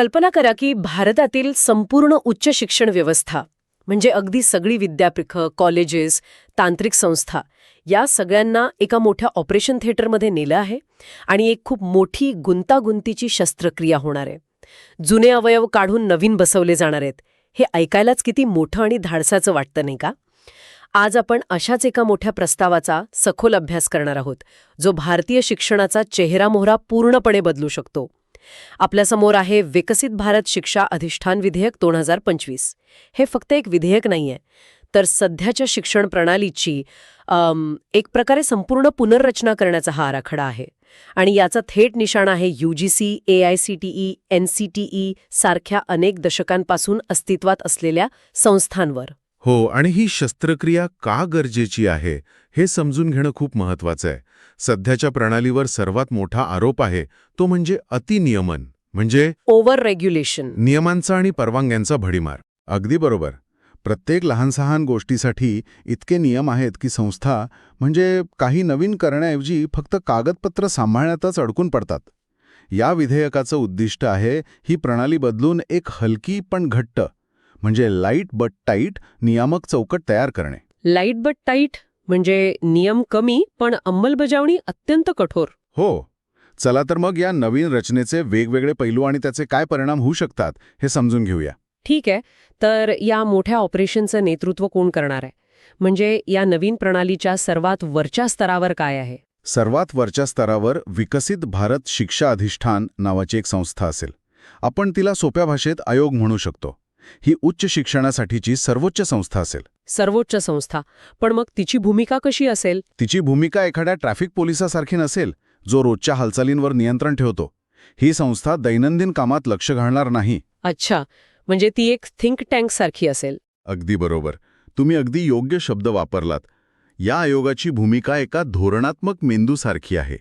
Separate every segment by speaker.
Speaker 1: कल्पना करा की भारतातील संपूर्ण उच्च शिक्षण व्यवस्था म्हणजे अगदी सगळी विद्यापीठं कॉलेजेस तांत्रिक संस्था या सगळ्यांना एका मोठ्या ऑपरेशन थिएटरमध्ये नेलं आहे आणि एक खूप मोठी गुंतागुंतीची शस्त्रक्रिया होणार आहे. जुने अवयव काढून नवीन बसवले जाणार आहेत. हे ऐकायलाच किती मोठं आणि धाडसाचं वाटतं नाही का? आज आपण अशाच एका मोठ्या प्रस्तावाचा सखोल अभ्यास करणार आहोत जो भारतीय शिक्षणाचा चेहरामोहरा पूर्णपणे बदलू शकतो. आपल्यासमोर आहे विकसित भारत शिक्षा अधिष्ठान विधेयक दोन हजार पंचवीस. हे फक्त एक विधेयक नाहीये. तर सध्याच्या शिक्षण प्रणालीची एक प्रकारे संपूर्ण पुनर्रचना करण्याचा हा आराखडा आहे. आणि याचा थेट निशाण आहे UGC A I C T E N C T E सारख्या अनेक दशकांपासून अस्तित्वात असलेल्या संस्थांवर.
Speaker 2: हो आणि ही शस्त्रक्रिया का गरजेची आहे हे समजून घेणं खूप महत्वाचं आहे. सध्याच्या प्रणालीवर सर्वात मोठा आरोप आहे तो म्हणजे अतिनियमन म्हणजे
Speaker 1: ओव्हर रेग्युलेशन
Speaker 2: नियमांचा आणि परवानग्यांचा भडीमार. अगदी बरोबर. प्रत्येक लहान सहान गोष्टीसाठी इतके नियम आहेत की संस्था म्हणजे काही नवीन करण्याऐवजी फक्त कागदपत्र सांभाळण्यातच अडकून पडतात. या विधेयकाचं उद्दिष्ट आहे ही प्रणाली बदलून एक हलकी पण घट्ट म्हणजे लाइट बट टाईट नियामक चौकट तयार करणे.
Speaker 1: Light but tight? म्हणजे नियम कमी पण अंमलबजावणी अत्यंत कठोर.
Speaker 2: हो. चला तर मग या नवीन रचनेचे वेगवेगळे पैलू आणि त्याचे काय परिणाम होऊ शकतात हे समजून घेऊया.
Speaker 1: ठीक आहे. तर या मोठ्या ऑपरेशनचं नेतृत्व कोण करणार आहे? म्हणजे या नवीन प्रणालीच्या सर्वात वरच्या स्तरावर काय आहे?
Speaker 2: सर्वात वरच्या स्तरावर विकसित भारत शिक्षा अधिष्ठान नावाची एक संस्था असेल. आपण तिला सोप्या भाषेत आयोग म्हणू शकतो. ही उच्च शिक्षणासाठीची सर्वोच्च संस्था असेल.
Speaker 1: सर्वोच्च संस्था. पण मग तिची भूमिका कशी असेल?
Speaker 2: तिची भूमिका एखाद्या ट्रॅफिक पोलिसासारखी नसेल जो रोजच्या हालचालींवर नियंत्रण ठेवतो. ही संस्था दैनंदिन कामात लक्ष घालणार नाही.
Speaker 1: अच्छा. म्हणजे ती एक थिंक टँक सारखी असेल.
Speaker 2: अगदी बरोबर. तुम्ही अगदी योग्य शब्द वापरलात. या आयोगाची भूमिका एका धोरणात्मक मेंदूसारखी आहे.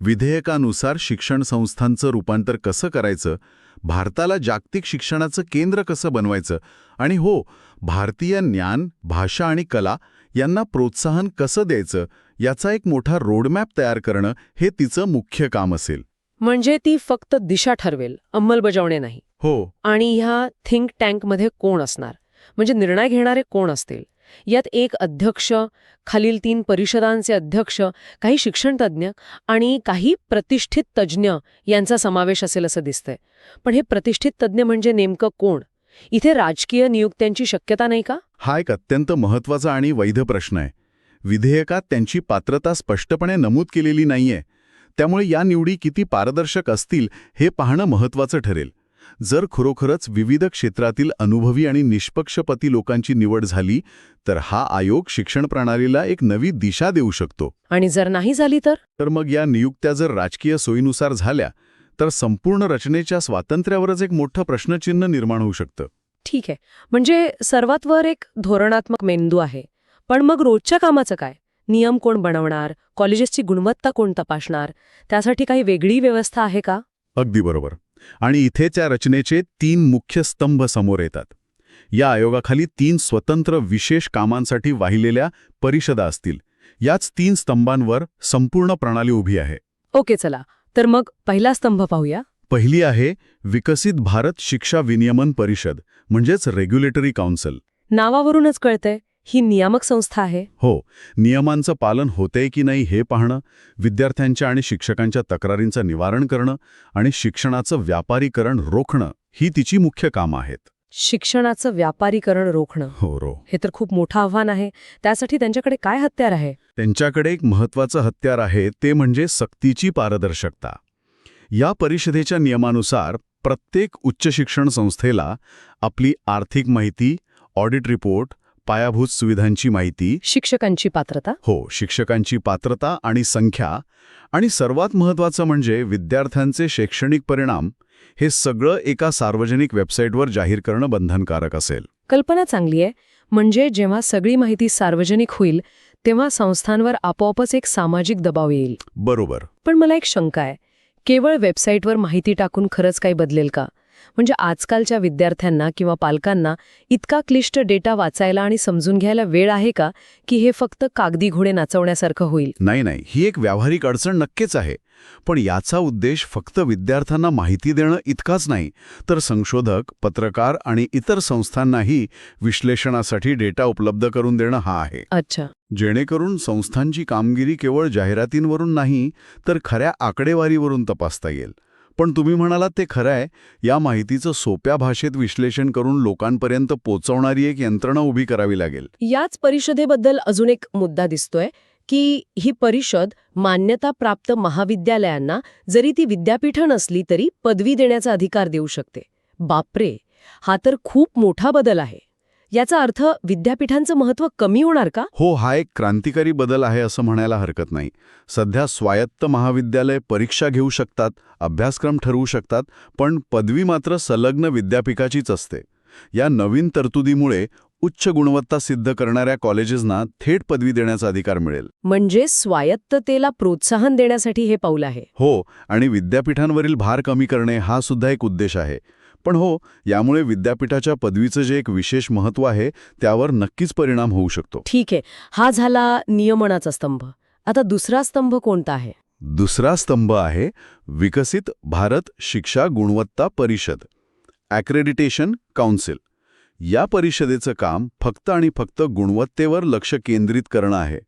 Speaker 2: विधेयकानुसार शिक्षण संस्थांचं रूपांतर कसं करायचं? भारताला जागतिक शिक्षणाचं केंद्र कसं बनवायचं? आणि हो भारतीय ज्ञान भाषा आणि कला यांना प्रोत्साहन कसं द्यायचं याचा एक मोठा रोडमॅप तयार करणं हे तिचं मुख्य काम असेल.
Speaker 1: म्हणजे ती फक्त दिशा ठरवेल अंमलबजावणे नाही.
Speaker 2: हो.
Speaker 1: आणि ह्या थिंक टँकमध्ये कोण असणार? म्हणजे निर्णय घेणारे कोण असतील? यात एक अध्यक्ष खालील तीन परिषदांचे अध्यक्ष काही शिक्षणतज्ज्ञ आणि काही प्रतिष्ठित तज्ज्ञ यांचा समावेश असेल असं दिसतंय. पण हे प्रतिष्ठित तज्ज्ञ म्हणजे नेमकं कोण? इथे राजकीय नियुक्त्यांची शक्यता नाही का?
Speaker 2: हा एक अत्यंत महत्त्वाचा आणि वैध प्रश्न आहे. विधेयकात त्यांची पात्रता स्पष्टपणे नमूद केलेली नाहीये. त्यामुळे या निवडी किती पारदर्शक असतील हे पाहणं महत्वाचं ठरेल. जर खरोखरच विविध क्षेत्रातील अनुभवी आणि निष्पक्षपती लोकांची निवड झाली तर हा आयोग शिक्षण प्रणालीला एक नवी दिशा देऊ शकतो.
Speaker 1: आणि जर नाही झाली तर?
Speaker 2: तर मग या नियुक्त्या जर राजकीय सोयीनुसार झाल्या तर संपूर्ण रचनेच्या स्वातंत्र्यावरच एक मोठं प्रश्नचिन्ह निर्माण होऊ शकतं.
Speaker 1: ठीक आहे. म्हणजे सर्वात वर एक धोरणात्मक मेंदू आहे. पण मग रोजच्या कामाचं काय? नियम कोण बनवणार? कॉलेजेसची गुणवत्ता कोण तपासणार? त्यासाठी काही वेगळी व्यवस्था आहे का?
Speaker 2: अगदी बरोबर. आणि इथेच या रचनेचे तीन मुख्य स्तंभ समोर येतात. या आयोगाखाली तीन स्वतंत्र विशेष कामांसाठी वाहिलेल्या परिषदा असतील. याच तीन स्तंभांवर संपूर्ण प्रणाली उभी आहे.
Speaker 1: ओके चला. तर मग पहिला स्तंभ पाहूया.
Speaker 2: पहिली आहे विकसित भारत शिक्षा विनियमन परिषद म्हणजेच रेग्युलेटरी काउन्सिल
Speaker 1: नावावरूनच कळतंय ही नियामक संस्था आहे.
Speaker 2: हो नियमांचं पालन होतंय की नाही हे पाहणं विद्यार्थ्यांच्या आणि शिक्षकांच्या तक्रारींचं निवारण करणं आणि शिक्षणाचं व्यापारीकरण रोखणं ही तिची मुख्य कामं आहेत.
Speaker 1: शिक्षणाचं व्यापारीकरण रोखणं.
Speaker 2: हो रो.
Speaker 1: हे तर खूप मोठं आव्हान आहे. त्यासाठी त्यांच्याकडे काय हत्यार आहे?
Speaker 2: त्यांच्याकडे एक महत्वाचं हत्यार आहे ते म्हणजे सक्तीची पारदर्शकता. या परिषदेच्या नियमानुसार प्रत्येक उच्च शिक्षण संस्थेला आपली आर्थिक माहिती ऑडिट रिपोर्ट पायाभूत सुविधांची माहिती
Speaker 1: शिक्षकांची पात्रता?
Speaker 2: हो शिक्षकांची पात्रता आणि संख्या. आणि सर्वात महत्त्वाचं म्हणजे विद्यार्थ्यांचे शैक्षणिक परिणाम हे सगळं एका सार्वजनिक वेबसाईटवर जाहीर करणं बंधनकारक असेल.
Speaker 1: कल्पना चांगली आहे. म्हणजे जेव्हा सगळी माहिती सार्वजनिक होईल तेव्हा संस्थांवर आपोआपच एक सामाजिक दबाव येईल.
Speaker 2: बरोबर.
Speaker 1: पण मला एक शंका आहे. केवळ वेबसाईटवर माहिती टाकून खरंच काही बदलेल का? म्हणजे आजकालच्या विद्यार्थ्यांना किंवा पालकांना इतका क्लिष्ट डेटा वाचायला आणि समजून घ्यायला वेळ आहे का की हे फक्त कागदी घोडे नाचवण्यासारखं होईल?
Speaker 2: नाही नाही. ही एक व्यावहारिक अडचण नक्कीच आहे. पण याचा उद्देश फक्त विद्यार्थ्यांना माहिती देणं इतकाच नाही तर संशोधक पत्रकार आणि इतर संस्थांनाही विश्लेषणासाठी डेटा उपलब्ध करून देणं हा आहे.
Speaker 1: अच्छा.
Speaker 2: जेणेकरून संस्थांची कामगिरी केवळ जाहिरातींवरून नाही तर खऱ्या आकडेवारीवरून तपासता येईल. पण तुम्ही म्हणालात ते खरं आहे या माहितीचं सोप्या भाषेत विश्लेषण करून लोकांपर्यंत पोचवणारी एक यंत्रणा उभी करावी लागेल.
Speaker 1: याच परिषदेबद्दल अजून एक मुद्दा दिसतोय. की ही परिषद मान्यताप्राप्त महाविद्यालयांना जरी ती विद्यापीठं नसली तरी पदवी देण्याचा अधिकार देऊ शकते. बापरे! हा तर खूप मोठा बदल आहे. याचा अर्थ विद्यापीठांचं महत्त्व कमी होणार का?
Speaker 2: हो हा एक क्रांतिकारी बदल आहे असं म्हणायला हरकत नाही. सध्या स्वायत्त महाविद्यालय परीक्षा घेऊ शकतात अभ्यासक्रम ठरवू शकतात पण पदवी मात्र संलग्न विद्यापीठाचीच असते. या नवीन तरतुदीमुळे उच्च गुणवत्ता सिद्ध करणाऱ्या कॉलेजेसना थेट पदवी देण्याचा अधिकार मिळेल.
Speaker 1: म्हणजे स्वायत्ततेला प्रोत्साहन देण्यासाठी हे पाऊल आहे.
Speaker 2: हो आणि विद्यापीठांवरील भार कमी करणे हा सुद्धा एक उद्देश आहे. पण हो यामुळे विद्यापीठाच्या पदवीचं जे एक विशेष महत्त्व आहे त्यावर नक्कीच परिणाम होऊ शकतो.
Speaker 1: ठीक आहे. हा झाला नियमनाचा स्तंभ. आता दुसरा स्तंभ कोणता आहे?
Speaker 2: दुसरा स्तंभ आहे विकसित भारत शिक्षा गुणवत्ता परिषद. ॲक्रेडिटेशन काउन्सिल या परिषदेचं काम फक्त आणि फक्त गुणवत्तेवर लक्ष केंद्रित करणं आहे.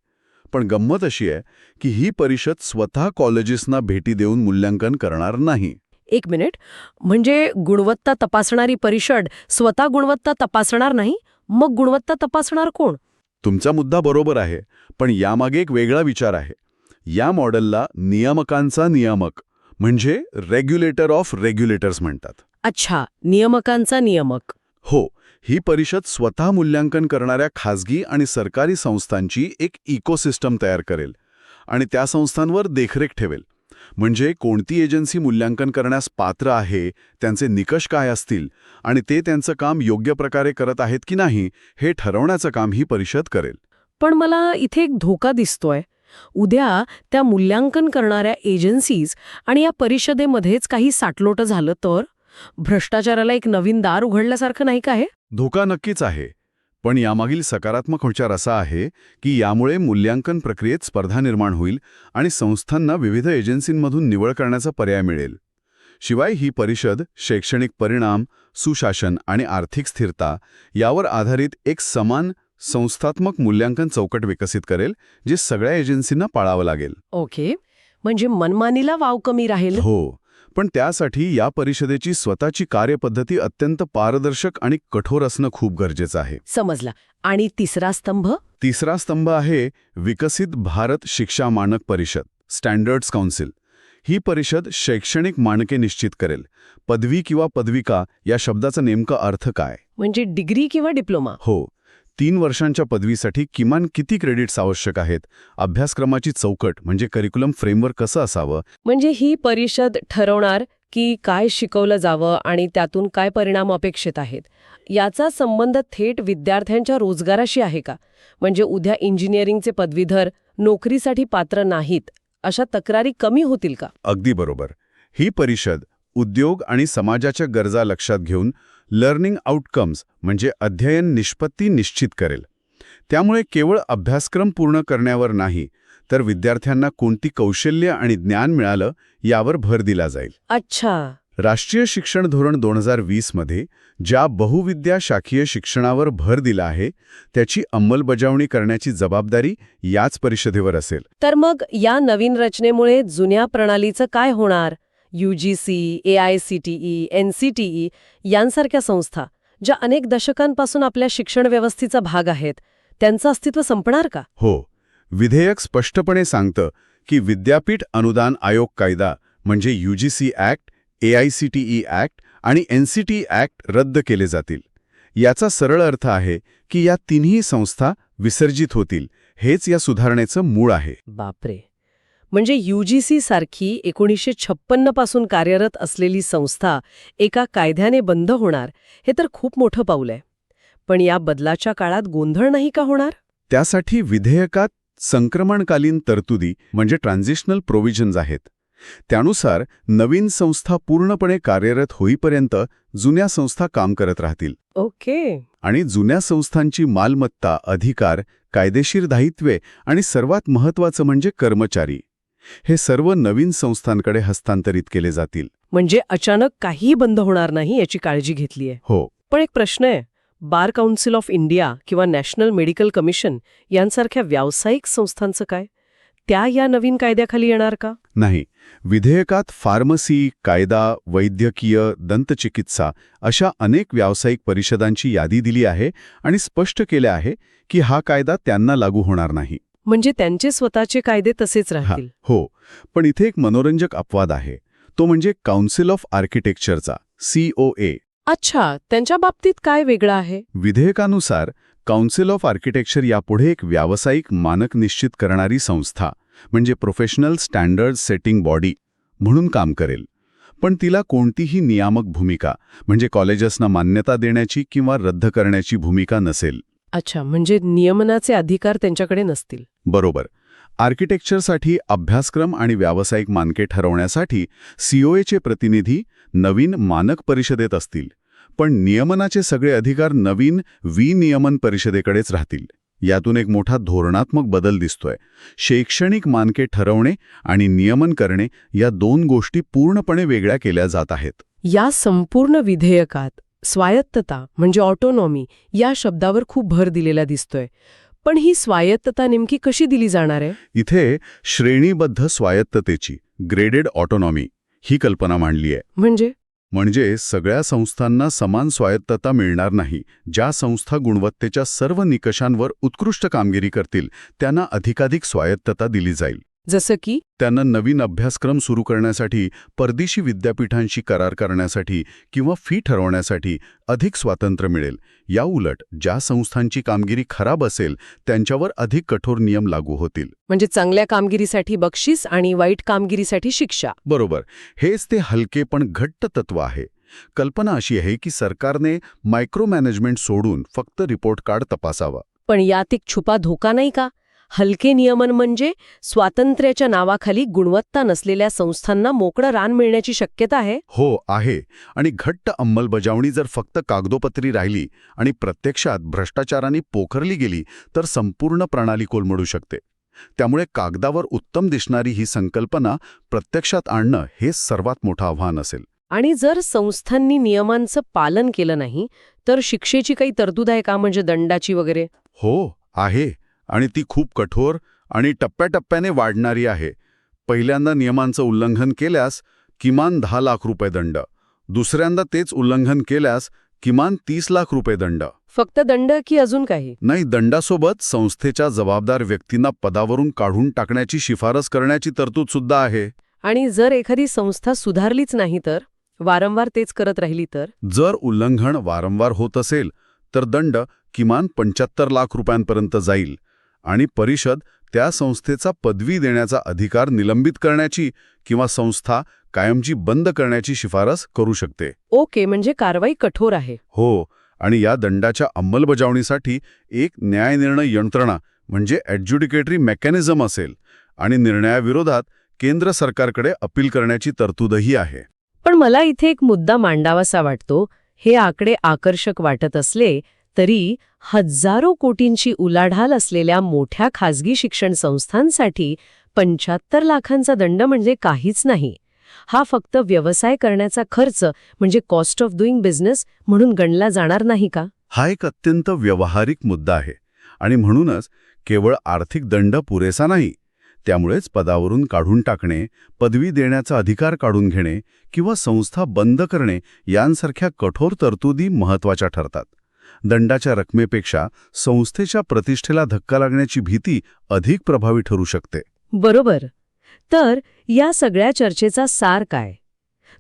Speaker 2: पण गंमत अशी आहे की ही परिषद स्वतः कॉलेजेसना भेटी देऊन मूल्यांकन करणार नाही.
Speaker 1: एक मिनिट. म्हणजे गुणवत्ता तपासणारी परिषद स्वतः गुणवत्ता तपासणार नाही? मग गुणवत्ता तपासणार कोण?
Speaker 2: तुमचा मुद्दा बरोबर आहे पण यामागे एक वेगळा विचार आहे. या मॉडेलला नियामकांचा नियामक म्हणजे रेग्युलेटर ऑफ रेग्युलेटर्स म्हणतात.
Speaker 1: अच्छा नियमकांचा नियमक.
Speaker 2: हो ही परिषद स्वतः मूल्यांकन करणाऱ्या खाजगी आणि सरकारी संस्थांची एक इकोसिस्टम तयार करेल आणि त्या संस्थांवर देखरेख ठेवेल. म्हणजे कोणती एजन्सी मूल्यांकन करण्यास पात्र आहे त्यांचे निकष काय असतील आणि ते त्यांचं काम योग्य प्रकारे करत आहेत की नाही हे ठरवण्याचं काम ही परिषद करेल.
Speaker 1: पण मला इथे एक धोका दिसतोय. उद्या त्या मूल्यांकन करणाऱ्या एजन्सीज आणि या परिषदेमध्येच काही साटलोटं झालं तर? भ्रष्टाचाराला एक नवीन दार उघडल्यासारखं नाही का हे?
Speaker 2: धोका नक्कीच आहे पण यामागील सकारात्मक विचार असा आहे की यामुळे मूल्यांकन प्रक्रियेत स्पर्धा निर्माण होईल आणि संस्थांना विविध एजन्सींमधून निवड करण्याचा पर्याय मिळेल. शिवाय ही परिषद शैक्षणिक परिणाम सुशासन आणि आर्थिक स्थिरता यावर आधारित एक समान संस्थात्मक मूल्यांकन चौकट विकसित करेल जे सगळ्या एजन्सींना पाळावं लागेल.
Speaker 1: ओके. म्हणजे मनमानीला वाव कमी राहील?
Speaker 2: हो. पण त्यासाठी या परिषदेची स्वतःची कार्यपद्धती अत्यंत पारदर्शक आणि कठोर असणं खूप गरजेचं आहे.
Speaker 1: समजला. आणि तिसरा स्तंभ?
Speaker 2: तिसरा स्तंभ आहे विकसित भारत शिक्षा मानक परिषद स्टँडर्ड्स काउन्सिल. ही परिषद शैक्षणिक मानके निश्चित करेल. पदवी किंवा पदविका या शब्दाचा नेमका अर्थ काय?
Speaker 1: म्हणजे डिग्री किंवा डिप्लोमा?
Speaker 2: हो. तीन वर्षांच्या पदवीसाठी किमान किती क्रेडिट्स आवश्यक आहेत? अभ्यासक्रमाची चौकट म्हणजे करिक्युलम फ्रेमवर्क कसं असावं?
Speaker 1: म्हणजे ही परिषद ठरवणार की काय शिकवलं जावं आणि त्यातून काय परिणाम अपेक्षित आहेत? याचा संबंध थेट विद्यार्थ्यांच्या रोजगाराशी आहे का? म्हणजे उद्या इंजिनिअरिंगचे पदवीधर नोकरीसाठी पात्र नाहीत अशा तक्रारी कमी होतील का?
Speaker 2: अगदी बरोबर. ही परिषद उद्योग आणि समाजाच्या गरजा लक्षात घेऊन लर्निंग आउटकम्स म्हणजे अध्ययन निष्पत्ती निश्चित करेल. त्यामुळे केवळ अभ्यासक्रम पूर्ण करण्यावर नाही तर विद्यार्थ्यांना कोणती कौशल्य आणि ज्ञान मिळालं यावर भर दिला जाईल.
Speaker 1: अच्छा.
Speaker 2: राष्ट्रीय शिक्षण धोरण दोन हजारमध्ये ज्या बहुविद्या शाखीय शिक्षणावर भर दिला आहे त्याची अंमलबजावणी करण्याची जबाबदारी याच परिषदेवर असेल.
Speaker 1: तर मग या नवीन रचनेमुळे जुन्या प्रणालीचं काय होणार? UGC A I C T E N C T E यांसारख्या संस्था ज्या अनेक दशकांपासून आपल्या शिक्षण व्यवस्थेचा भाग आहेत त्यांचं अस्तित्व संपणार का?
Speaker 2: हो. विधेयक स्पष्टपणे सांगतं की विद्यापीठ अनुदान आयोग कायदा म्हणजे यूजीसी ॲक्ट एआयसीटीई ॲक्ट आणि एनसीटी ॲक्ट रद्द केले जातील. याचा सरळ अर्थ आहे की या तिन्ही संस्था विसर्जित होतील हेच या सुधारणेचं मूळ आहे.
Speaker 1: बापरे! म्हणजे यूजीसी सारखी एकोणीसशे छप्पन्नपासून कार्यरत असलेली संस्था एका कायद्याने बंद होणार हे तर खूप मोठं पाऊल आहे. पण या बदलाच्या काळात गोंधळ नाही का होणार?
Speaker 2: त्यासाठी विधेयकात संक्रमणकालीन तरतुदी म्हणजे ट्रान्झिशनल प्रोव्हिजन्स आहेत. त्यानुसार नवीन संस्था पूर्णपणे कार्यरत होईपर्यंत जुन्या संस्था काम करत राहतील.
Speaker 1: ओके.
Speaker 2: आणि जुन्या संस्थांची मालमत्ता अधिकार कायदेशीर दायित्वे आणि सर्वात महत्त्वाचं म्हणजे कर्मचारी. हे सर्व नवीन संस्थांकडे हस्तांतरित केले जातील.
Speaker 1: म्हणजे अचानक काहीही बंद होणार नाही याची काळजी घेतलीय.
Speaker 2: हो.
Speaker 1: पण एक प्रश्न आहे. बार काउन्सिल ऑफ इंडिया किंवा नॅशनल मेडिकल कमिशन यांसारख्या व्यावसायिक संस्थांचं काय? त्या या नवीन कायद्याखाली येणार का?
Speaker 2: नाही. विधेयकात फार्मसी कायदा वैद्यकीय दंतचिकित्सा अशा अनेक व्यावसायिक परिषदांची यादी दिली आहे आणि स्पष्ट केले आहे की हा कायदा त्यांना लागू होणार नाही.
Speaker 1: म्हणजे त्यांचे स्वतःचे कायदे तसेच राहतील.
Speaker 2: हो. पण इथे एक मनोरंजक अपवाद आहे. तो म्हणजे काउन्सिल ऑफ आर्किटेक्चरचा सीओए
Speaker 1: अच्छा त्यांच्या बाबतीत काय वेगळं आहे?
Speaker 2: विधेयकानुसार काउन्सिल ऑफ आर्किटेक्चर यापुढे एक व्यावसायिक मानक निश्चित करणारी संस्था म्हणजे प्रोफेशनल स्टँडर्ड सेटिंग बॉडी म्हणून काम करेल. पण तिला कोणतीही नियामक भूमिका म्हणजे कॉलेजेसना मान्यता देण्याची किंवा रद्द करण्याची भूमिका नसेल.
Speaker 1: अच्छा म्हणजे नियमनाचे अधिकार त्यांच्याकडे नसतील.
Speaker 2: बरोबर. आर्किटेक्चरसाठी अभ्यासक्रम आणि व्यावसायिक मानके ठरवण्यासाठी सीओएचे प्रतिनिधी नवीन मानक परिषदेत असतील पण नियमनाचे सगळे अधिकार नवीन विनियमन परिषदेकडेच राहतील. यातून एक मोठा धोरणात्मक बदल दिसतोय. शैक्षणिक मानके ठरवणे आणि नियमन करणे या दोन गोष्टी पूर्णपणे वेगळ्या केल्या जात आहेत.
Speaker 1: या संपूर्ण विधेयकात स्वायत्तता म्हणजे ऑटोनॉमी या शब्दावर खूप भर दिलेला दिसतोय. पण ही स्वायत्तता नेमकी कशी दिली जाणार आहे?
Speaker 2: इथे श्रेणीबद्ध स्वायत्ततेची ग्रेडेड ऑटोनॉमी ही कल्पना मांडली आहे.
Speaker 1: म्हणजे?
Speaker 2: म्हणजे सगळ्या संस्थांना समान स्वायत्तता मिळणार नाही ज्या संस्था गुणवत्तेच्या सर्व निकषांवर उत्कृष्ट कामगिरी करतील त्यांना अधिकाधिक स्वायत्तता दिली जाईल.
Speaker 1: जसं की
Speaker 2: त्यांना नवीन अभ्यासक्रम सुरू करण्यासाठी परदेशी विद्यापीठांशी करार करण्यासाठी किंवा फी ठरवण्यासाठी अधिक स्वातंत्र्य मिळेल. या उलट ज्या संस्थांची कामगिरी खराब असेल त्यांच्यावर अधिक कठोर नियम लागू होतील.
Speaker 1: म्हणजे चांगल्या कामगिरीसाठी बक्षीस आणि वाईट कामगिरीसाठी शिक्षा.
Speaker 2: बरोबर. हेच ते हलके पण घट्ट तत्व आहे. कल्पना अशी आहे की सरकारने मायक्रो मॅनेजमेंट सोडून फक्त रिपोर्ट कार्ड तपासावा.
Speaker 1: पण यात एक छुपा धोका नाही का? हलके नियमन म्हणजे स्वातंत्र्याच्या नावाखाली गुणवत्ता नसलेल्या संस्थांना मोकळं रान मिळण्याची शक्यता आहे?
Speaker 2: हो आहे. आणि घट्ट अंमलबजावणी जर फक्त कागदोपत्री राहिली आणि प्रत्यक्षात भ्रष्टाचाराने पोखरली गेली तर संपूर्ण प्रणाली कोलमडू शकते. त्यामुळे कागदावर उत्तम दिसणारी ही संकल्पना प्रत्यक्षात आणणं हे सर्वात मोठं आव्हान असेल.
Speaker 1: आणि जर संस्थांनी नियमांचं पालन केलं नाही तर शिक्षेची काही तरतूद आहे का? म्हणजे दंडाची वगैरे?
Speaker 2: हो आहे. आणि ती खूप कठोर आणि टप्प्याटप्प्याने वाढणारी आहे. पहिल्यांदा नियमांचं उल्लंघन केल्यास किमान दहा लाख रुपये दंड. दुसऱ्यांदा तेच उल्लंघन केल्यास किमान तीस लाख रुपये दंड.
Speaker 1: फक्त दंड की अजून काही?
Speaker 2: नाही दंडासोबत संस्थेच्या जबाबदार व्यक्तींना पदावरून काढून टाकण्याची शिफारस करण्याची तरतूद सुद्धा आहे.
Speaker 1: आणि जर एखादी संस्था सुधारलीच नाही तर? वारंवार तेच करत राहिली तर?
Speaker 2: जर उल्लंघन वारंवार होत असेल तर दंड किमान पंच्याहत्तर लाख रुपयांपर्यंत जाईल. आणि परिषद त्या संस्थेचा पदवी देण्याचा अधिकार निलंबित करण्याची किंवा संस्था कायमची बंद करण्याची शिफारस करू शकते.
Speaker 1: ओके म्हणजे कारवाई कठोर आहे.
Speaker 2: हो आणि या दंडाच्या अंमलबजावणीसाठी एक न्यायनिर्णय यंत्रणा म्हणजे ॲड्ज्युडिकेटरी मेकॅनिझम असेल आणि निर्णयाविरोधात केंद्र सरकारकडे अपील करण्याची तरतूदही आहे.
Speaker 1: पण मला इथे एक मुद्दा मांडावासा वाटतो. हे आकडे आकर्षक वाटत असले तरी हजारो कोटींची उलाढाल असलेल्या मोठ्या खाजगी शिक्षण संस्थांसाठी पंच्याहत्तर लाखांचा दंड म्हणजे काहीच नाही. हा फक्त व्यवसाय करण्याचा खर्च म्हणजे कॉस्ट ऑफ डुईंग बिझनेस म्हणून गणला जाणार नाही का?
Speaker 2: हा एक अत्यंत व्यावहारिक मुद्दा आहे आणि म्हणूनच केवळ आर्थिक दंड पुरेसा नाही त्यामुळेच पदावरून काढून टाकणे पदवी देण्याचा अधिकार काढून घेणे किंवा संस्था बंद करणे यांसारख्या कठोर तरतुदी महत्त्वाच्या ठरतात. दंडाच्या रकमेपेक्षा संस्थेच्या प्रतिष्ठेला धक्का लागण्याची भीती अधिक प्रभावी ठरू शकते.
Speaker 1: बरोबर. तर या सगळ्या चर्चेचा सार काय?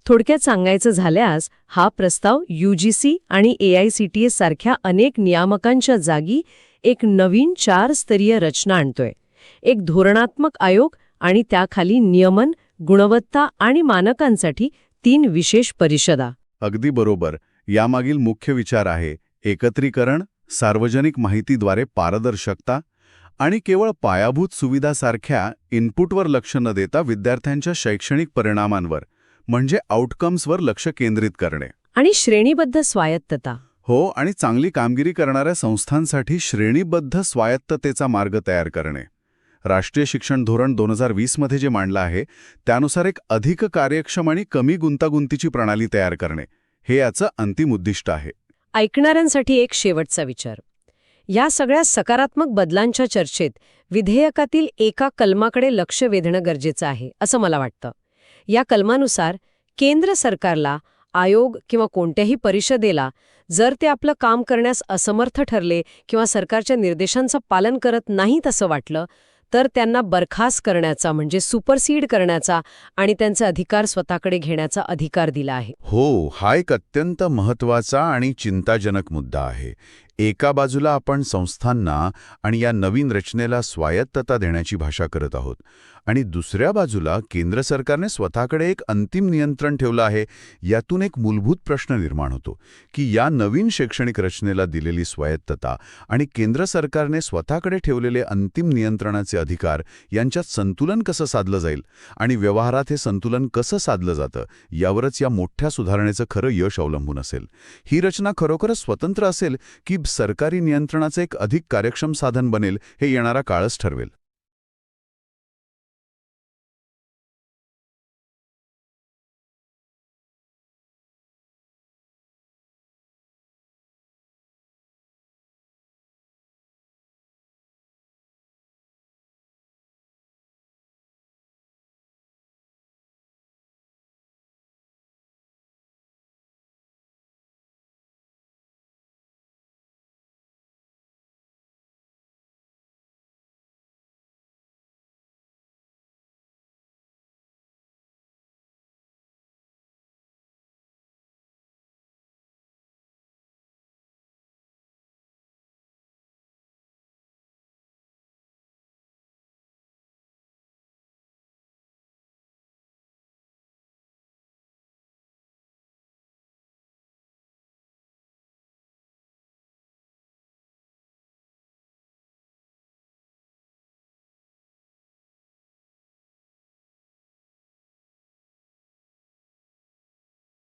Speaker 1: थोडक्यात सांगायचं झाल्यास हा प्रस्ताव यूजीसी आणि एआयसीटीएस सारख्या अनेक नियामकांच्या जागी एक नवीन चार स्तरीय रचना आणतोय. एक धोरणात्मक आयोग आणि त्याखाली नियमन गुणवत्ता आणि मानकांसाठी तीन विशेष परिषदा.
Speaker 2: अगदी बरोबर. यामागील मुख्य विचार आहे एकत्रीकरण सार्वजनिक माहितीद्वारे पारदर्शकता आणि केवळ पायाभूत सुविधासारख्या इनपुटवर लक्ष न देता विद्यार्थ्यांच्या शैक्षणिक परिणामांवर म्हणजे आउटकम्सवर लक्ष केंद्रित करणे.
Speaker 1: आणि श्रेणीबद्ध स्वायत्तता.
Speaker 2: हो आणि चांगली कामगिरी करणाऱ्या संस्थांसाठी श्रेणीबद्ध स्वायत्ततेचा मार्ग तयार करणे.
Speaker 3: राष्ट्रीय शिक्षण धोरण दोन हजार वीसमध्ये जे मांडलं आहे त्यानुसार एक अधिक कार्यक्षम आणि कमी गुंतागुंतीची प्रणाली तयार करणे हे याचं अंतिम उद्दिष्ट आहे.
Speaker 1: ऐकणाऱ्यांसाठी एक शेवटचा विचार. या सगळ्या सकारात्मक बदलांच्या चर्चेत विधेयकातील एका कलमाकडे लक्ष वेधणं गरजेचं आहे असं मला वाटतं. या कलमानुसार केंद्र सरकारला आयोग किंवा कोणत्याही परिषदेला जर ते आपलं काम करण्यास असमर्थ ठरले किंवा सरकारच्या निर्देशांचं पालन करत नाहीत असं वाटलं तर त्यांना बरखास्त करण्याचा म्हणजे सुपरसीड करण्याचा आणि त्यांचे अधिकार स्वतःकडे घेण्याचा अधिकार दिला आहे.
Speaker 2: हो हा एक अत्यंत महत्त्वाचा आणि चिंताजनक मुद्दा आहे. एका बाजूला आपण संस्थांना आणि या नवीन रचनेला स्वायत्तता देण्याची भाषा करत आहोत आणि दुसऱ्या बाजूला केंद्र सरकारने स्वतःकडे एक अंतिम नियंत्रण ठेवलं आहे यातून एक मूलभूत प्रश्न निर्माण होतो की या नवीन शैक्षणिक रचनेला दिलेली स्वायत्तता आणि केंद्र सरकारने स्वतःकडे ठेवलेले अंतिम नियंत्रणाचे अधिकार यांच्यात संतुलन कसं साधलं जाईल आणि व्यवहारात हे संतुलन कसं साधलं जातं यावरच या मोठ्या सुधारणेचं खरं यश अवलंबून असेल. ही रचना खरोखरच स्वतंत्र असेल की सरकारी नियंत्रणाचं एक अधिक कार्यक्षम साधन बनेल हे येणारा काळच ठरवेल.